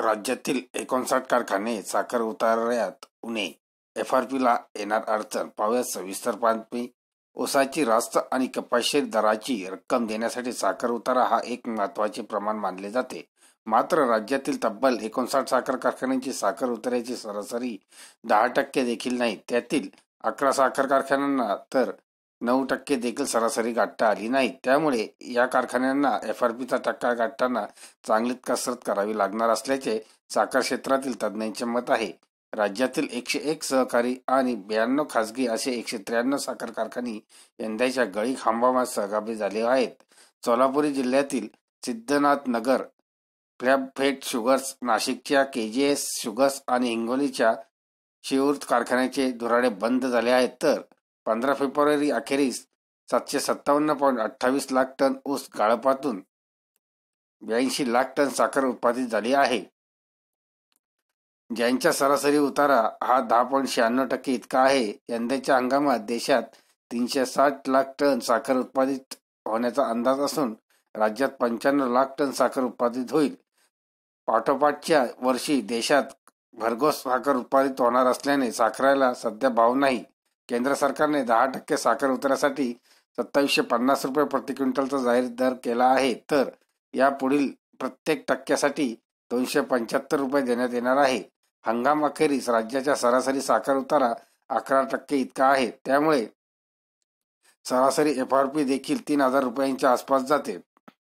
राज्यातील एकोणसाठ कारखाने साखर उतार्यात उणे. एफ आर पीला येणार अडचण. पाहूया सविस्तर बातमी ऊसाची रास्त आणि कपाशी दराची रक्कम देण्यासाठी साखर उतारा हा एक महत्त्वाचे प्रमाण मानले जाते. मात्र राज्यातील तब्बल एकोणसाठ साखर कारखान्यांची साखर उतार्याची सरासरी दहा टक्के देखील नाही. त्यातील अकरा साखर कारखान्यांना तर नऊ टक्के देखील सरासरी गाठता आली नाही त्यामुळे या कारखान्यांना एफ आर पीचा टक्का गाठताना चांगलीच कसरत करावी लागणार असल्याचे साखर क्षेत्रातील तज्ज्ञांचे मत आहे. राज्यातील एकशे एक सहकारी आणि ब्याण्णव खासगी असे एकशे त्र्याण्णव साखर कारखाने यंदाच्या गळी खांबामात सहभागी झाले आहेत. सोलापुरी जिल्ह्यातील सिद्धनाथ नगर फ्लॅबफेट शुगर्स नाशिकच्या के जी एस शुगर्स आणि हिंगोलीच्या शिऊर कारखान्याचे धुराडे बंद झाले आहेत. तर पंधरा फेब्रुवारी अखेरीस सातशे सत्तावन्न पॉईंट अठ्ठावीस लाख टन ऊस गाळपातून ब्याऐंशी लाख टन साखर उत्पादित झाली आहे. ज्यांच्या सरासरी उतारा हा दहा पॉईंट शहाण्णव टक्के इतका आहे यंदाच्या हंगामात देशात तीनशे साठ लाख टन साखर उत्पादित होण्याचा अंदाज असून राज्यात पंच्याण्णव लाख टन साखर उत्पादित होईल. पाठोपाठच्या वर्षी देशात भरघोस साखर उत्पादित होणार असल्याने साखरेला सध्या भाव नाही. केंद्र सरकारने दहा टक्के साखर उतरासाठी सत्तावीसशे पन्नास रुपये प्रति क्विंटलचा जाहीर दर केला आहे. तर या पुढील प्रत्येक टक्क्यासाठी दोनशे पंच्याहत्तर रुपये देण्यात येणार आहे. हंगाम अखेरीस राज्याच्या सरासरी साखर उतारा अकरा टक्के इतका आहे. त्यामुळे सरासरी एफ आर पी देखील तीन हजार रुपयांच्या आसपास जाते.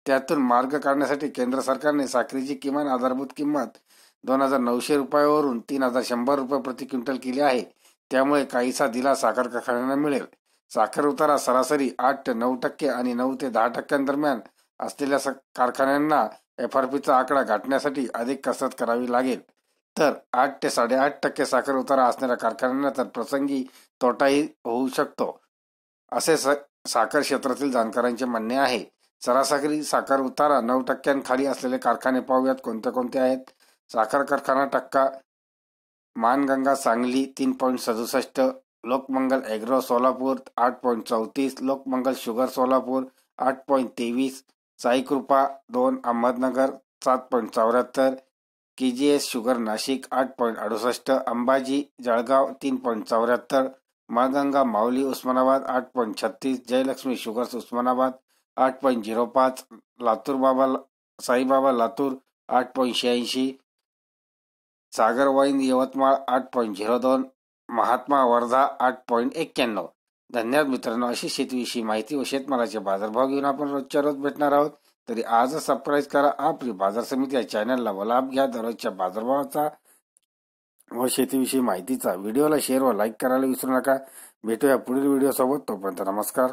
त्यातून मार्ग काढण्यासाठी केंद्र सरकारने साखरेची किमान आधारभूत किंमत दोन हजार नऊशे रुपयावरून तीन हजार शंभर रुपये प्रति क्विंटल केली आहे. त्यामुळे काहीसा दिला साखर कारखान्यांना मिळेल. साखर उतारा सरासरी आठ ते नऊ टक्के आणि नऊ ते दहा टक्क्यांदरम्यान असलेल्या कारखान्यांना एफ आर पीचा आकडा गाठण्यासाठी अधिक कसरत करावी लागेल. तर आठ ते साडेआठ टक्के साखर उतारा असणाऱ्या कारखान्यांना तर प्रसंगी तोटाही होऊ शकतो. असे साखर क्षेत्रातील जाणकारांचे म्हणणे आहे सरासरी साखर उतारा नऊ टक्क्यांखाली असलेले कारखाने पाहूयात कोणते कोणते आहेत. साखर कारखाना टक्का मानगंगा सांगली तीन पॉईंट सदुसष्ट लोकमंगल एग्रो सोलापूर आठ पॉईंट चौतीस लोकमंगल शुगर सोलापूर आठ पॉईंट तेवीस साईकृपा दोन अहमदनगर सात पॉईंट चौऱ्याहत्तर K G S sugar Nashik आठ पॉईंट अडुसष्ट अंबाजी जळगाव तीन पॉईंट चौऱ्याहत्तर माळगंगा माऊली उस्मानाबाद आठ पॉईंट छत्तीस जयलक्ष्मी शुगर्स उस्मानाबाद आठ पॉईंट झिरो पाच लातूर बाबा साईबाबा लातूर आठ पॉईंट शहाऐंशी सागर वाईन यवतमाळ आठ पॉईंट झिरो दोन महात्मा वर्धा आठ पॉईंट एक्क्याण्णव. धन्यवाद मित्रांनो अशी शेतीविषयी माहिती व शेतमालाचे बाजारभाव घेऊन आपण रोजच्या रोज भेटणार आहोत. तरी आजच सबस्क्राईब करा आपली बाजार समिती या चॅनलला व लाभ घ्या दररोजच्या बाजारभावाचा व शेतीविषयी माहितीचा व्हिडिओला शेअर व लाईक करायला विसरू नका. भेटूया पुढील व्हिडिओसोबत तोपर्यंत नमस्कार.